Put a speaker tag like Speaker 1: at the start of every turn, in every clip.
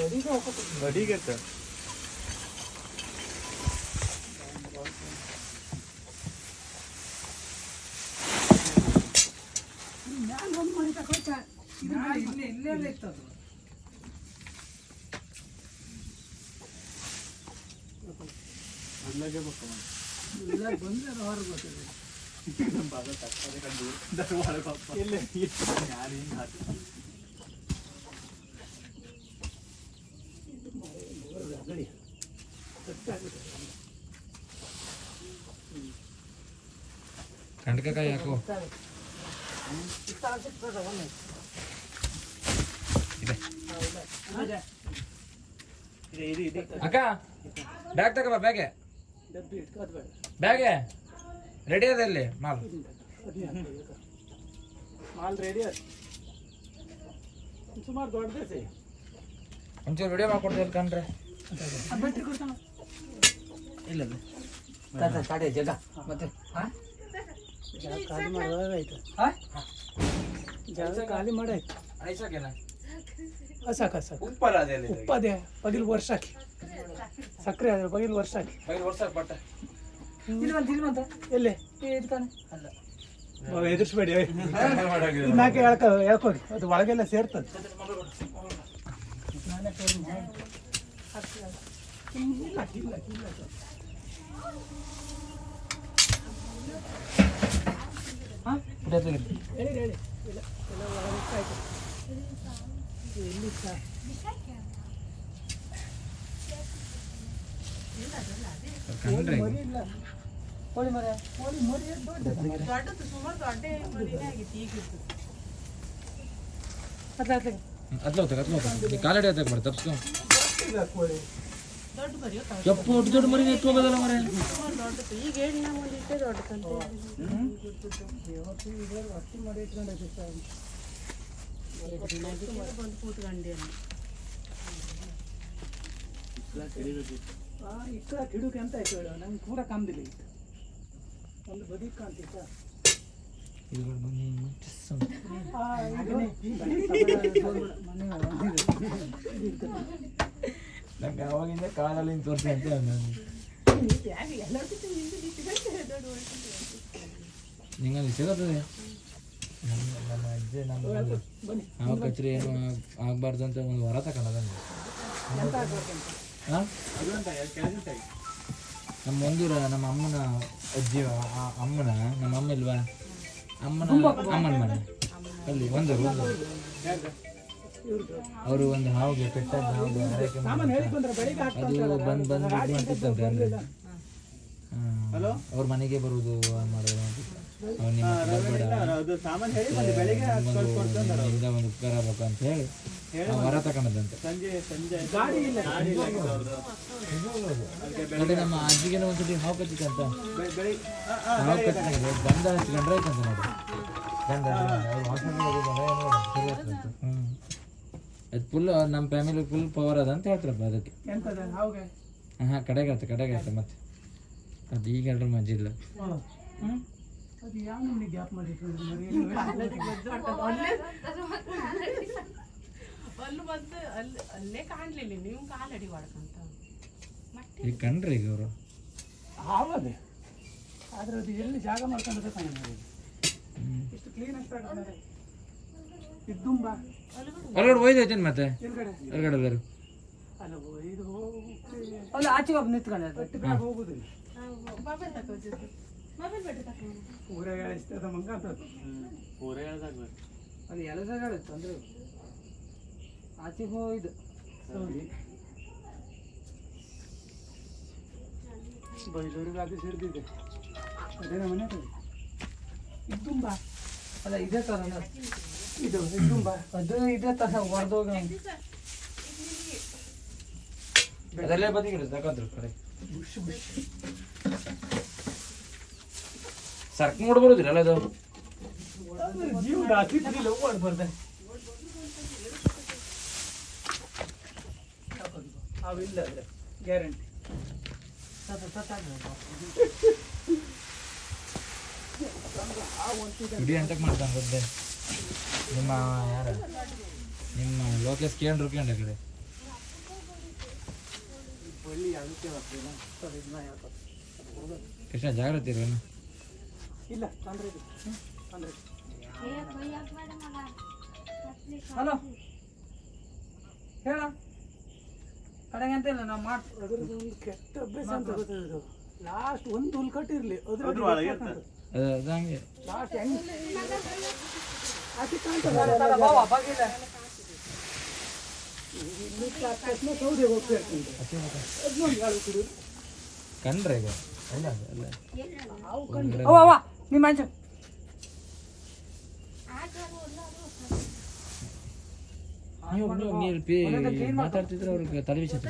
Speaker 1: ಅಡಿಗೆ ಹೋಗ್ಬೇಕು
Speaker 2: ಅಡಿಗೆ
Speaker 1: ಮ್ಯಾಲ ಒಂದು ಮನೆ ತಗೊಳ್ತ ಇಲ್ಲೇ ಇಲ್ಲೇ ಇತ್ತು ಅದು
Speaker 2: ಅಲ್ಲಾಗೆ ಬೇಕು
Speaker 1: ಇಲ್ಲ ಬಂದ್ರೆ ಅದು ಹೊರಗೆ ಬರ್ತದೆ
Speaker 2: ಇಲ್ಲ ಯಾರು ಹಿಂಗೆ ಹಾಕಿ
Speaker 3: ಕಂಡ್ಕಾಯಿ ಹಾಕು ಅಕ್ಕ ಬ್ಯಾಗ್ ತಗೋಬಾ ಬ್ಯಾಗೆ ಬ್ಯಾಗೆ ರೆಡಿ ಅದ ಇಲ್ಲಿ ಮಾಲ್.
Speaker 1: ಮಾಲ್ ರೆಡಿ ಸುಮಾರು ದೊಡ್ಡದೇ ಸೈ.
Speaker 3: ಒಂಚೂರು ವಿಡಿಯೋ ಮಾಡ್ಕೊಡ್ತೀವಿ
Speaker 1: ಕೊಡ್ತಾನ.
Speaker 3: ಇಲ್ಲ
Speaker 4: ಜಗ ಮತ್ತೆ
Speaker 1: ಜಾಗ ಖಾಲಿ ಮಾಡೋದಾಯ್ತು ಜಾಗ ಖಾಲಿ ಮಾಡಾಯ್ತು. ಸಾಕು ಸಾಕು.
Speaker 3: ಉಪ್ಪಲ್ಲ ಅದೇ ಅಲ್ಲಿ
Speaker 1: ಉಪ್ಪು ಅದೇ ಬಗಿಲು ವರ್ಷ ಹಾಕಿ. ಸಕ್ಕರೆ ಅದೇ ಬಗಿಲು ವರ್ಷ ಹಾಕಿ.
Speaker 4: ಇಲ್ವಂತ ಇಲ್ವಂತ
Speaker 1: ಎಲ್ಲಿ?
Speaker 4: ಇದು ತಾನೆ ಅಲ್ಲ.
Speaker 1: ಎದುರಿಸ್ಬೇಡಿ ನಾಲ್ಕು ಹೇಳ್ಕ ಹೇಳ್ಕೋಗಿ ಅದು ಒಳಗೆಲ್ಲ ಸೇರ್ತದೆ. ಇಲ್ಲ ಇಲ್ಲ ಇಲ್ಲ.
Speaker 4: ಕೋಳಿ ಮರ
Speaker 1: ಕೋಳಿ ಮರಿ ದೊಡ್ಡದು
Speaker 5: ದೊಡ್ಡದು ಸುಮಾರು ದೊಡ್ಡ ಮರಿನೇ ಆಗಿತ್ತು ಈಗಿತ್ತು
Speaker 4: ಅತ್ಲ ಅತ್ಲ
Speaker 3: ಅದ್ಲ ಹೋಗ್ತಕ್ಕ ಅದ್ಲ ಹೋಗ್ತಕ್ಕ ಕಾಲಡಿ ಹತ್ತಕ್ಕೆ ಬರ್ತಾರೆ ತಪ್ಸ್ಕೊ
Speaker 1: ದೊಡ್ಡ ಕೋಳಿ
Speaker 5: ದೊಡ್ಡ ಮರಿ
Speaker 3: ಯಪ್ಪು ದೊಡ್ಡ ದೊಡ್ಡ ಮರಿ ಎತ್ತು ಹೋಗೋದಲ್ಲ ಮರೆ?
Speaker 5: ಈಗ ಹೇಳಿ ನಾವು ಒಂದು ಇಷ್ಟೇ
Speaker 1: ಅಷ್ಟು ಸರ್
Speaker 5: ಬಂದು ಕೂತ್ಕೊಂಡೆ
Speaker 1: ಇಕ್ಕ ಕಿಡುಕೆ ಅಂತ ಆಯ್ತು ಹೇಳು ನಂಗೆ ಕೂಡ ಕಾಮ್ದಿಲ್ಲ ಒಂದು ಬದಿ ಕಾಣ್ತಿತ್ತ
Speaker 3: ನಂಗೆ ಅವಾಗಿಂದ ಕಾಲಲ್ಲಿ ತೋರಿಸಿ ಅಂತ ನಿಂಗಲ್ಲಿ ಸಿಗುತ್ತದೆ ನಮ್ಮ ಅಜ್ಜಿ ನಮ್ಮ
Speaker 1: ಬನ್ನಿ
Speaker 3: ಕಚೇರಿ ಏನು ಆಗಬಾರ್ದು ಅಂತ ಒಂದು ವರ ತಗೊಂಡದ ನಮ್ಮ ಒಂದೂರ, ನಮ್ಮ ಅಮ್ಮನ ಅಜ್ಜಿ, ಆ ಅಮ್ಮನ, ನಮ್ಮ ಅಮ್ಮ ಇಲ್ವಾ? ಅಮ್ಮನ ಅಮ್ಮನ ಮನೆ. ಅಲ್ಲಿ ಒಂದೂರು ಒಂದೂರು ಅವರು ಒಂದು ಹಾವಿಗೆ ಕೆಟ್ಟದ್ದು ಹಾವಿಗೆ ಆರೈಕೆ ಅದು ಬಂದು ಬಂದು ಇದು ಮಾಡ್ತಿತ್ತಂತೆ ಅಂದ್ರೆ? ಅವ್ರ ಮನೆಗೆ ಬರುವುದು ಮಾಡೋದು ಅವ್ರು ನಿಮ್ಮ ಬರ್ಬೇಡ. ಒಂದು ಉಪಕಾರ ಅಂತ ಹೇಳಿ ತಗೊಂಡದಂತೆ. ನಮ್ಮ ಅಜ್ಜಿಗೆ ಒಂದ್ಸತಿ ಹಾವು ಕಚ್ಚಿತ್ತಂತ ಹಾವು ಕಚ್ಚಿದ್ರೆ ಗಂಧ ಹಚ್ಕೊಂಡ್ರೆ ಆಯ್ತಂತ ನೋಡಿ. ಗಂಧ ಅವ್ರು ಹಾಸ್ಪಿಟಲ್ ಹ್ಞೂ ಅದು ಫುಲ್ ನಮ್ಮ ಫ್ಯಾಮಿಲಿ ಫುಲ್ ಪವರ್ ಅದ ಅಂತ ಹೇಳ್ತಾರಪ್ಪ ಅದಕ್ಕೆ.
Speaker 1: ಹಾಂ ಕಡೆಗೆ
Speaker 3: ಹಾಂ ಕಡೆಗೆ ಆಯ್ತು ಮತ್ತೆ. ಅದು ಈಗ ಹೇಳ್ರ ಮಜ್ಜಿ ಇಲ್ಲ.
Speaker 1: ಹ್ಮ್? ಅದು ಯಾವ ನಮ್ಗೆ ಗ್ಯಾಪ್ ಮಾಡಿಟ್ರು ಮರಿ
Speaker 5: ಅಲ್ಲಿ ಬಂದು ಅಲ್ಲಿ ಅಲ್ಲೇ ಕಾಣ್ಲಿಲ್ಲ ನೀವು ಕಾಲಡಿ ಹೊಡ್ಕಂತ
Speaker 3: ಈಗ ಕಂಡ್ರಿ ಈಗ ಅವರು?
Speaker 1: ಆದ್ರೆ ಅದು ಎಲ್ಲಿ ಜಾಗ ಮಾಡ್ಕೊಂಡ್ರೆ ಕಾಣ ಇಷ್ಟು ಕ್ಲೀನ್ ಆಗ್ತಾ ಇದ್ದುಂಬ
Speaker 3: ಹೊರಗಡೆ ಒಯ್ದೈತೇನು ಮತ್ತೆ
Speaker 1: ಎಲ್ಗಡೆ
Speaker 3: ಹೊರಗಡೆ ಎಲ್ಲರೂ
Speaker 1: ಅಲ್ಲ ಇದು ಹೋಗಕ್ಕೆ
Speaker 4: ಅಲ್ಲ ಆಚೆ ಒಬ್ಬ ನಿಂತ್ಕೊಂಡ
Speaker 1: ಕಟ್ಟು ಬ್ಯಾಗ್ ಹೋಗುದಿಲ್ಲ
Speaker 5: ಮೊಬೈಲ್ ತಗೋಜಿದ್ದು ಮೊಬೈಲ್ ಬೇಡ ತಗೊಂಡು
Speaker 1: ಊರ ಎಳಿಸ್ತದ ಮಂಗ ಅಂತ
Speaker 2: ಹ್ಮ್. ಪೂರ ಹೇಳ್ದಾಗ್ಬೇಕು
Speaker 4: ಅದು ಎಲ್ಲ ತೊಂದ್ರೆ ಆಚೆ ಹೋಯ್ದು
Speaker 1: ಸೌದಿ ಬೈಲೂರಿಗೆ ಅದು ಸಿಡ್ದಿದೆ ಅದೇ ನಮ್ಮ ಮನೆ ಕಡೆ ಇದ್ದುಂಬ
Speaker 4: ಅಲ್ಲ ಇದೇ ತರ
Speaker 1: ಇದು ಇದ್ದುಂಬ
Speaker 4: ಅದು ಇದೇ ತರ ಹೊಡೆದೋಗ
Speaker 3: ಅದೆಲ್ಲ ಬದಿಗಿಡು ತಗೊಂಡ್ರು ಕಡೆ
Speaker 1: ಬುಷ್ ಬುಷ್
Speaker 3: ಸರ್ಕ್ ನೋಡಿ ಬರೋದಿಲ್ಲ ಅದು
Speaker 1: ಜೀವದ ಹತ್ತಿದ್ರಿಲ್ಲ ಓಡ್ ಬರ್ದೆ ಅವಿಲ್ಲ ಅಂದ್ರೆ ಗ್ಯಾರಂಟಿ
Speaker 3: ಇಡೀ ಅಂತಕ್ಕೆ ಮಾಡ್ತಾನೆ ಗೊತ್ತೇ ನಿಮ್ಮ ಯಾರ? ನಿಮ್ಮ ಲೋಕೇಶ್ ಕೇಂದ್ರ ಕೇಂದ್ರ ಆ ಕಡೆ. ಕೃಷ್ಣ ಜಾಗ್ರತೆ ಇರೋಣ
Speaker 1: ಇಲ್ಲ
Speaker 4: ಹಲೋ? ಹೇಳ. ಕಡೆಗೆ ಅಂತ ಇಲ್ಲ ನಾವು ಮಾಡಿ
Speaker 1: ಅದ್ರದ್ದು ಒಂದು ಕೆಟ್ಟ ಅಭ್ಯಾಸ ಅಂತ ಗೊತ್ತದು ಲಾಸ್ಟ್ ಒಂದು ಹುಲ್ ಕಟ್ಟಿರ್ಲಿ
Speaker 2: ಅದ್ರ
Speaker 1: ಲಾಸ್ಟ್ ಹೆಂಗ್
Speaker 3: ಕಂಡ್ರೆ ಈಗ ಅಲ್ಲ ಅಲ್ಲ
Speaker 1: ನಾವು
Speaker 4: ಅವ್ವ ನಿಮ್ಮ
Speaker 3: ಮಾತಾಡ್ತಿದ್ರೆ ಅವ್ರಿಗೆ ತಲೆ ಬಿಚ್ಚತ್ತೆ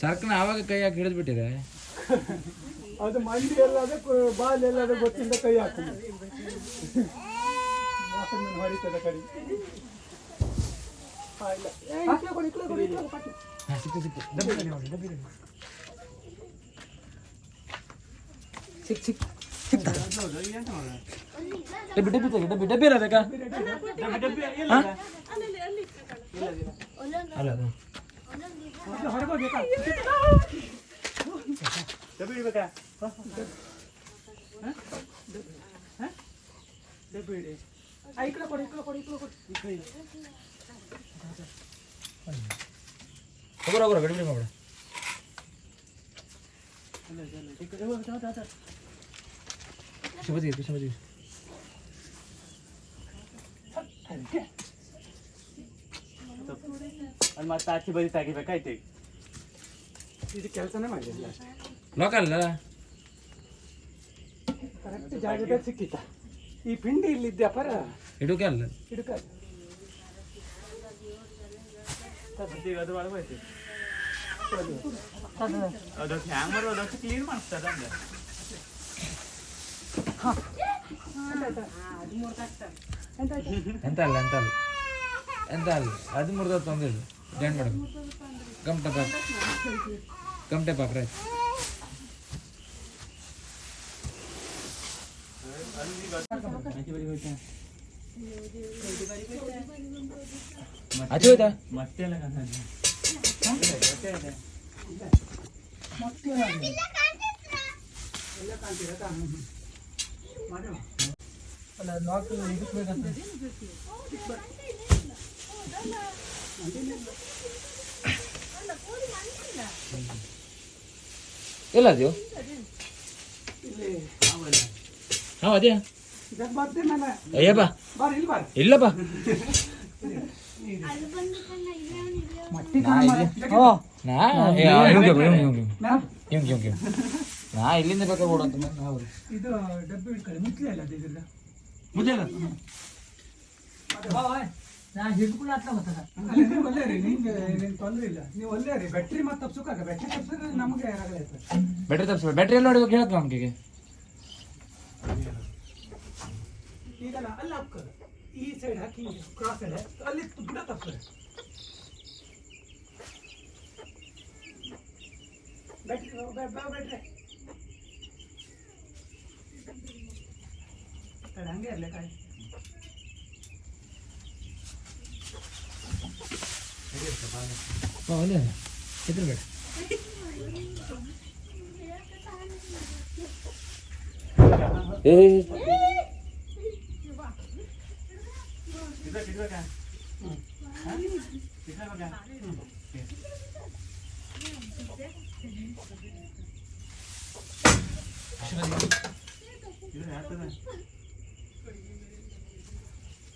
Speaker 3: ಸರ್ಕನ ಆವಾಗ ಕೈ ಹಾಕಿ ಹಿಡಿದು ಬಿಟ್ಟಿದೆ
Speaker 1: ಅದು ಮಂಡಿ ಎಲ್ಲಾದ ಬಾಲ್ ಎಲ್ಲಾದ ಗೊತ್ತಿಂದ ಕೈ ಹಾಕ್ತದೆ ವಾಸನೆ ಹೊಡಿತದ ಕಡಿ ठीक ठीक डब्बी डब्बी तक डब्बी डब्बी रहे का
Speaker 3: डब्बी डब्बी ये लगा अरे अरे हर को देखा डब्बी डब्बी का हां हां डब्बी डब्बी
Speaker 1: आई इकडे पड
Speaker 2: इकडे पड
Speaker 1: इकडे पड इकडे खबर खबर गडबडी मावडा चल चल ठीक आहे ಇಕ್ಲೆ ಕೊಡಿ.
Speaker 3: ಹೋಗೋರು ಹೋಗೋರು ಗಡಿಬಿಡಿ ಮಾಡ್ಬೇಡ ಶುಭದಿ ಶುಭದಿ
Speaker 1: ಅದಕ್ಕೆ.
Speaker 2: ಅಲ್ಲಿ ಮತ್ತೆ ಆಚೆ ಬರೀ ತೆಗಿಬೇಕಾಯ್ತು ಈಗ
Speaker 1: ಇದು ಕೆಲಸನೇ ಮಾಡಿಲ್ಲ
Speaker 3: ಲೋಕಲ್ ಅಲ್ಲ
Speaker 1: ಕರೆಕ್ಟ್ ಜಾಗದಲ್ಲಿ ಸಿಕ್ಕಿತ್ತ ಈ ಪಿಂಡಿ ಇಲ್ಲಿದ್ದೆ ಪರ
Speaker 3: ಇಡುಕೆ ಅಲ್ಲ
Speaker 1: ಹಿಡ್ಕ
Speaker 2: ಮತ್ತೆ ಈಗ ಅದ್ರ ಒಳಗೆ ಹೋಯ್ತು ಅದಕ್ಕೆ ಹ್ಯಾಂಗ್ ಮಾಡೋ ಅದಕ್ಕೆ ಕ್ಲೀನ್ ಮಾಡ್ತದೆ ಅಂದ್ರೆ
Speaker 3: ಎಂತ ಅಲ್ಲ ಎಂತ ಅಲ್ಲ ಎಂತ ಅಲ್ಲ ಅದು ಮುರಿದ ತೊಂದಿಲ್ಲ ಜಾಯಿನ್ ಮಾಡೋದು ಕಮ್ಟೆ ಪಾಕ್ ಕಮ್ಟೆ ಪಾಕ್ ರೈಟ್
Speaker 2: ಆಚೆ ಬರೀ ಹೋಯ್ತಾ
Speaker 3: ಆಚೆ ಹೋಯ್ತಾ
Speaker 2: ಮತ್ತೆ ಎಲ್ಲ ಕಾಣ್ತದೆ. ಮತ್ತೆ
Speaker 4: ಅಲ್ಲ ನಾಲ್ಕು ಇದಕ್ಕೆ ಬೇಕಂತ
Speaker 3: ಎಲ್ಲ ಅದೆಯೋ
Speaker 1: ಇಲ್ಲಿ
Speaker 3: ಹಾಂ ಅದೇ
Speaker 1: ಇದಕ್ಕೆ ಬರ್ತೆ ನಾನು
Speaker 3: ಅಯ್ಯಪ್ಪ
Speaker 1: ಬಾರ ಇಲ್ಲಿ ಬಾರ
Speaker 3: ಇಲ್ಲಪ್ಪ
Speaker 1: ಮಟ್ಟಿ
Speaker 3: ನಾ ಇಲ್ಲಿ
Speaker 4: ಓ
Speaker 3: ನಾ ಇಲ್ಲಿಂದ ಬೇಕಾಗ ಓಡಂತ ನಾವು
Speaker 1: ಇದು ಡಬ್ಬಿ ಇಟ್ಕೊಳ್ಳಿ ಮುಚ್ಚಲೇ ಅಲ್ಲ ಅದು ಇದ್ರದ್ದು?
Speaker 4: ಬಾವ ನಾ ಹಿಡ್ಕೊಂಡು ಹತ್ರ
Speaker 1: ನೀವು ಒಳ್ಳೆ ರೀ ನಿಮ್ಗೆ ನಿಮ್ಗೆ ತೊಂದರೆ ಇಲ್ಲ. ನೀವು ಒಳ್ಳೆ ರೀ ಬ್ಯಾಟ್ರಿ ಮತ್ತೆ ತಪ್ಸೋಕಾಗ ಬ್ಯಾಟ್ರಿ ತಪ್ಸಿದ್ರೆ ನಮಗೆ ಆಗಲ್ಲ
Speaker 3: ಬ್ಯಾಟ್ರಿ ತಪ್ಸ ಬ್ಯಾಟ್ರಿ ಎಲ್ಲ ನೋಡ್ಬೇಕು ನಮಗೆ ನಮ್ಗೆ
Speaker 1: ಈಗ ಅಲ್ಲ ಅಲ್ಲಿ ಹಾಕೋದು ಈ ಸೈಡ್ ಹಾಕಿ ಕ್ರಾಸ್ ಸೈಡ್ ಅಲ್ಲಿ ಗಿಡ ತಪ್ಸೋದು ಬ್ಯಾಟ್ರಿ ಬ್ಯಾಟ್ರಿ ಕಡೆ ಹಂಗೆ ಇರಲಿ ಕಾಯಿ
Speaker 3: ಹಾಂ ಒಂದೇ ಎದ್ರ ಬೇಡ ಏ
Speaker 2: ಇಡ್ಬೇಕು, ಇಡ್ಬೇಕಾ? ಹಾ?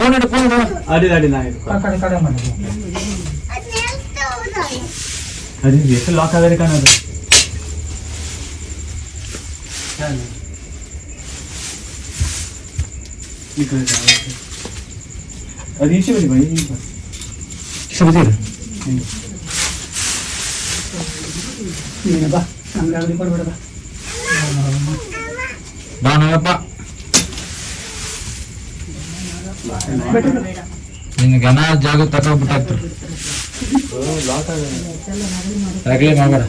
Speaker 3: ಫೋನ್ ಇಡು ಫೋನ್ ಇಡು
Speaker 2: ಅಡಿಲ್ ಅಡಿಲ್ ನಾ
Speaker 4: ಆ ಕಡೆ ಕಡೆ ಮಾಡಿ
Speaker 2: ಅಡಿಲ್ ಎಷ್ಟು ಲಾಕ್ ಆದರೆ ಕಾಣೋದು ಈ ಕಡೆ ಜಾಗ. ಅದು ಈಚೆ ಬನ್ನಿ ಬಾ ಈಚೆ ಬಾ.
Speaker 3: ಸಬದಿರು
Speaker 1: ನೀನು ಬಾ ನಮ್ಗೆ ಅಂಗಡಿ ಕೊಡ್ಬೇಡ ಬಾ
Speaker 3: ಬಾನಪ್ಪ ನಿನಗೆ ಅನ ಜಾಗ ತಗೊಂಡ್ಬಿಟ್ಟಾಗ್ತರು ರಗಳೆ ಮಾಡಬೇಡ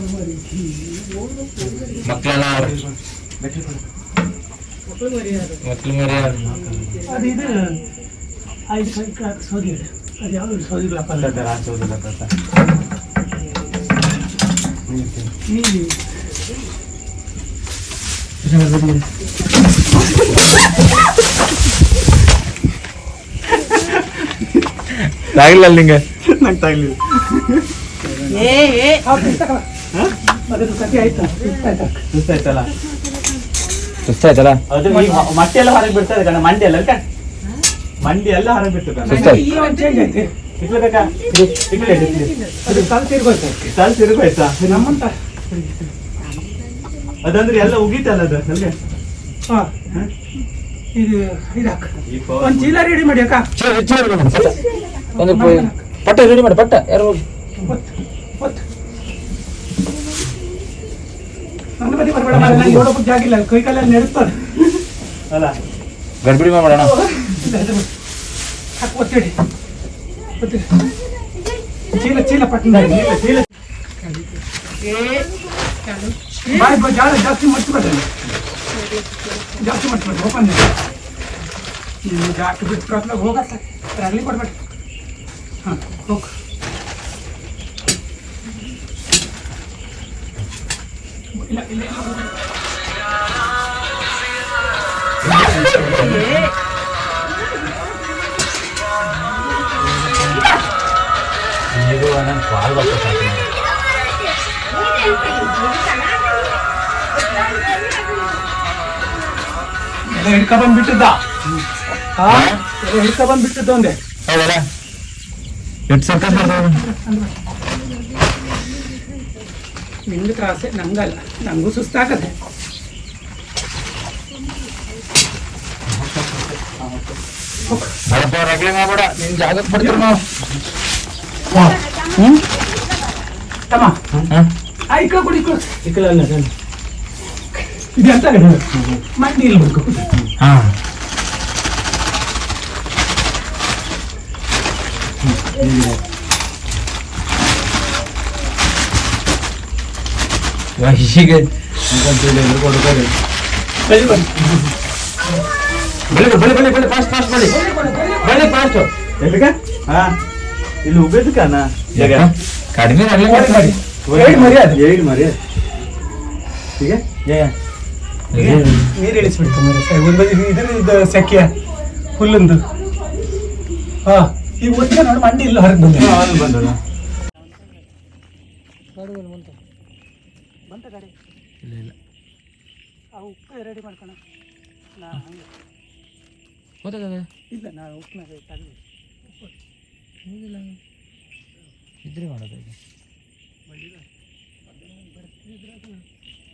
Speaker 3: ಮಕ್ಕಳೆಲ್ಲ ಅವ್ರೆ ಮಕ್ಳು ಮರಿ ಯಾರು ಆಗಿಲ್ಲ ನಿಂಗೆ.
Speaker 2: ನಂಗೆ
Speaker 1: ತಾಗಿಲ್ಲ
Speaker 2: ಸುಸ್ತಾಯ್ತಲ್ಲ
Speaker 3: ಸುಸ್ತಾಯ್ತಲ್ಲ
Speaker 2: ಮಟ್ಟಿ ಎಲ್ಲ ಹೊರಗೆ ಬಿಡ್ತದೆ ಕಣ ಮಂಡಿ ಎಲ್ಲ ಕಣ ಮಂಡಿ ಎಲ್ಲ ಹೊರಗೆ ಬಿಡ್ತು ಕಣ
Speaker 3: ಸುಸ್ತಾಯ್ತು
Speaker 1: ತಿರ್ಗೋಯ್ತು. ನಮ್ಮಂತ.
Speaker 2: ಅದಂದ್ರೆ ಎಲ್ಲ ಉಗೀತಲ್ಲ ಅದು ಅಲ್ಗೆ?
Speaker 1: ಹಾ? ಇದು ಇದಾಕ ಒಂದು ಚೀಲ ರೆಡಿ ಮಾಡಿ ಅಕ್ಕ?
Speaker 3: ಚೀಲ- ಚೀಲ ready ಪಟ್ಟ. ಒಂದು ಪಟ್ಟ ರೆಡಿ ಮಾಡಿ ಪಟ್ಟ ಯಾರು ಹೋಗಿ?
Speaker 1: ಒತ್ತು ಒತ್ತು. ನನ್ನ ಬದಿ ಬರಬೇಡ ನನಗೆ ನೋಡೋಕೆ ಜಾಗ ಇಲ್ಲ ಕೈ ಕಾಲಲ್ಲಿ ನೆಡುತ್ತದೆ
Speaker 2: ಅಲ್ಲ.
Speaker 3: ಗಡ್ಬಿಡಿ ಮಾಡೋಣ
Speaker 1: ಒತ್ತಿಡಿ ಚೀಲ ಚೀಲ ಪಟ್ಟಿನ
Speaker 2: ಚೀಲ
Speaker 1: ಜಾಸ್ತಿ ಮರ್ಚಿಬೇಡ ಜಾಸ್ತಿ ಮರ್ಚಿಬೇಡ ಓಪನ್ ನೀವು ಜಾಸ್ತಿ ಬಿಟ್ಟು ಅತ್ಲಾಗ ಹೋಗತ್ತ ಅಲ್ಲಿ ಕೊಡ್ಬೇಡ ಹಾಂ ಹೋಗು ಇಲ್ಲ ಇಲ್ಲ ಇಲ್ಲ
Speaker 3: ಇದು ನಂಗೆ ಕಾಲ್ ಬರ್ತದೆ
Speaker 1: ಹಿಡ್ಕ ಬಂದ್ಬಿಟ್ಟಿದ್ದ? ಹಾ ಎಲ್ಲ ಹಿಡ್ಕ ಬಂದ್ಬಿಟ್ಟಿದ್ದ ಒಂದೇ
Speaker 3: ಹೌದಲ್ಲ? ಎಷ್ಟು ಸರ್ಕಸ್ ಮಾಡ್ತಾವ
Speaker 1: ನಿಂಗೆ ತ್ರಾಸೆ ನಂಗಲ್ಲ ನಂಗೂ ಸುಸ್ತಾಗತ್ತೆ.
Speaker 3: ರಗಳೆ ಮಾಡ್ಬೇಡ ನಿನ್ ಜಾಗಕ್ಕೆ ಬರ್ತೀವಿ ನಾವು.
Speaker 1: ತಮ್ಮ.
Speaker 3: ಹಾಂ
Speaker 1: ಆಯ್ಕ ಕುಡಿ
Speaker 2: ಇಕ್ಕಲ ಅಲ್ಲ ಕಣ
Speaker 1: ಇದು ಎಂತ ಮಂಡಿ ಇಲ್ಬೇಕು
Speaker 3: ಹಾಂ. ವಹಿಸಿಗೆ
Speaker 2: ಕೊಡ್ತಾರೆ
Speaker 1: ಬಳಿ ಬನ್ನಿ.
Speaker 3: ಬಳಿ ಬಳಿ ಬಳಿ ಬಳಿ ಫಾಸ್ಟ್ ಫಾಸ್ಟ್ ಬಳಿ ಬಳಿ ಫಾಸ್ಟ್
Speaker 2: ಎಲ್ಲಿಗ? ಹಾ. ಇಲ್ಲಿ ಉಬೇದಕ್ಕನ ಜಾಗ.
Speaker 3: ಕಡಿಮೆ ರಗಳೆ
Speaker 1: ಮಾಡಿ
Speaker 3: ಮಾಡಿ
Speaker 1: ಏನ್ ಮರ್ಯಾದೆ.
Speaker 2: ಏಳು ಮರಿ ಈಗ ಜಯ
Speaker 1: ನೀರು ಇಳಿಸ್ಬಿಡ್ತು ಒಂದು ಬದಿ ಇದ್ರ ಸೆಕೆಯ ಹುಲ್ಲೊಂದು. ಹಾ ಈ ಒಟ್ಟಿಗೆ ನೋಡಿ ಮಂಡಿ ಇಲ್ಲ ಹೊರಗೆ ಬಂದೆ ಬಂತ ಗಾಡಿ.
Speaker 3: ಇಲ್ಲ ಇಲ್ಲ.
Speaker 1: ಆ ಉಪ್ಪು ರೆಡಿ ಮಾಡ್ಕೋಣ. ನಾ ಹಂಗೆ.
Speaker 3: ಗೊತ್ತಾಗದ
Speaker 1: ಇಲ್ಲ ನಾ ಉಪ್ಪನ್ನ ತಗಲಿ
Speaker 3: ಇದ್ರೆ ಮಾಡೋದು ಈಗ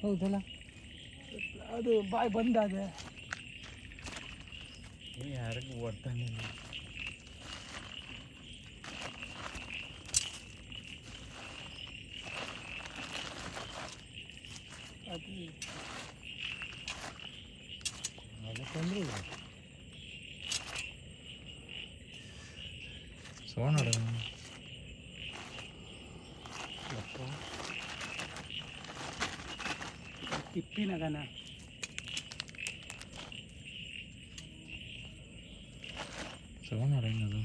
Speaker 3: ಹೌದಲ್ಲ?
Speaker 1: ಅದು ಬಾಯ್ ಬಂದಾದೆ
Speaker 3: ಯಾರಿಗೂ ಒಟ್ಟಾನೆ
Speaker 1: ಅದು
Speaker 3: ಸೋಣ
Speaker 1: ತಿಪ್ಪಿನಗನ
Speaker 3: ಸೋಣ ಅದು ಈ ಗಾಡಿ ಇಳಿದ್ಬೇಕ
Speaker 1: ಹೇಳಿದ್ರೆ ಗೊತ್ತಾಗೋದಿಲ್ಲ
Speaker 3: ഫോൺ അടയുന്നത്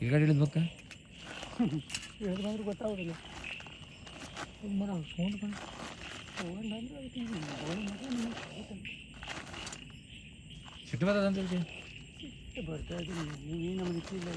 Speaker 3: ഈ
Speaker 1: കടയിൽ നോക്ക ചുറ്റുപാട് എന്താ മീൻ നമ്മൾ നിൽക്കില്ല